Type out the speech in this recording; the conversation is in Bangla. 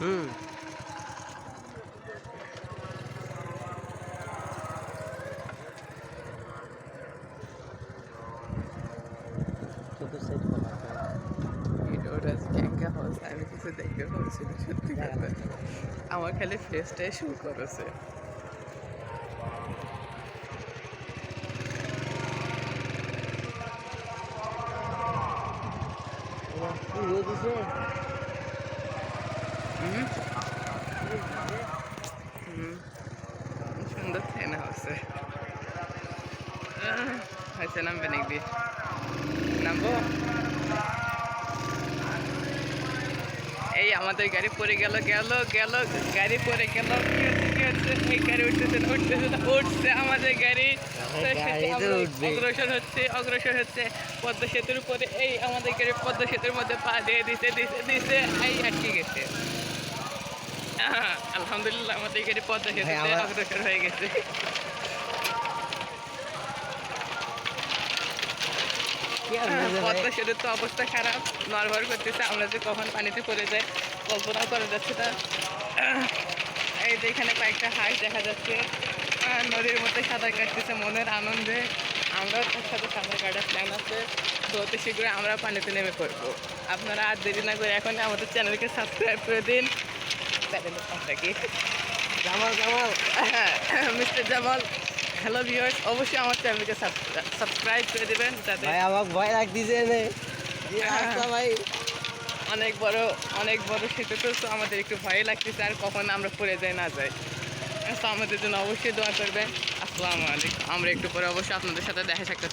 হুম চতুর্থ ভিডিওটা ক্যাঙ্কা হচ্ছে আমি কিছু দেখতে পাচ্ছি না সত্যি কথা আমার খালি ফেসটাই শুরু করেছে হুম হুম সুন্দর ফ্যান হচ্ছে। হয়েছে নামবে নাকি? নামবো? এই আমাদের গাড়ি পড়ে গেল গেল গেল গাড়ি পড়ে গেল। কি হচ্ছে, কি হচ্ছে? এই গাড়ি উঠতেছে না উঠতেছে না উঠছে আমাদের গাড়ি। অগ্রসর হচ্ছে অগ্রসর হচ্ছে পদ্মা সেতুর উপরে। এই আমাদের গাড়ি পদ্মা সেতুর মধ্যে পা দিয়ে দিতে দিতে দিতে এই আটকে গেছে? আলহামদুলিল্লাহ আমাদের গাড়ি পদ্মা সেতুতে অগ্রসর হয়ে গেছে? পদ্মা সেতুর তো অবস্থা খারাপ নড়বড় করতেছে আমরা যে কখন পানিতে পড়ে যাই করা যাচ্ছে না। এই যে এখানে কয়েকটা হাঁস দেখা যাচ্ছে। নদীর মধ্যে সাঁতার কাটতেছে মনের আনন্দে। আমরাও তার সাথে সাঁতার কাটার প্ল্যান আছে। তো অতি শীঘ্রই আমরা পানিতে নেমে পড়ব। আপনারা আর দেরি না করে এখন আমাদের চ্যানেলকে সাবস্ক্রাইব করে দিন। চ্যানেলের নামটা কি Jamal Jamal mister Jamal hello viewers অবশ্যই আমার চ্যানেলকে সাবস্ক্রাইব করে দেবেন যাতে ভাই আমাকে ভয় লাগতেছে নে যে রাস্তা ভাই। অনেক বড় অনেক বড় সেতু তো তো আমাদের একটু ভয় লাগতেছে আর কখন আমরা পড়ে যাই না যাই। তো আমাদের জন্য অবশ্যই দোয়া করবেন। আসসালামু আলাইকুম। আমরা একটু পরে অবশ্যই আপনাদের সাথে দেখা সাক্ষাৎ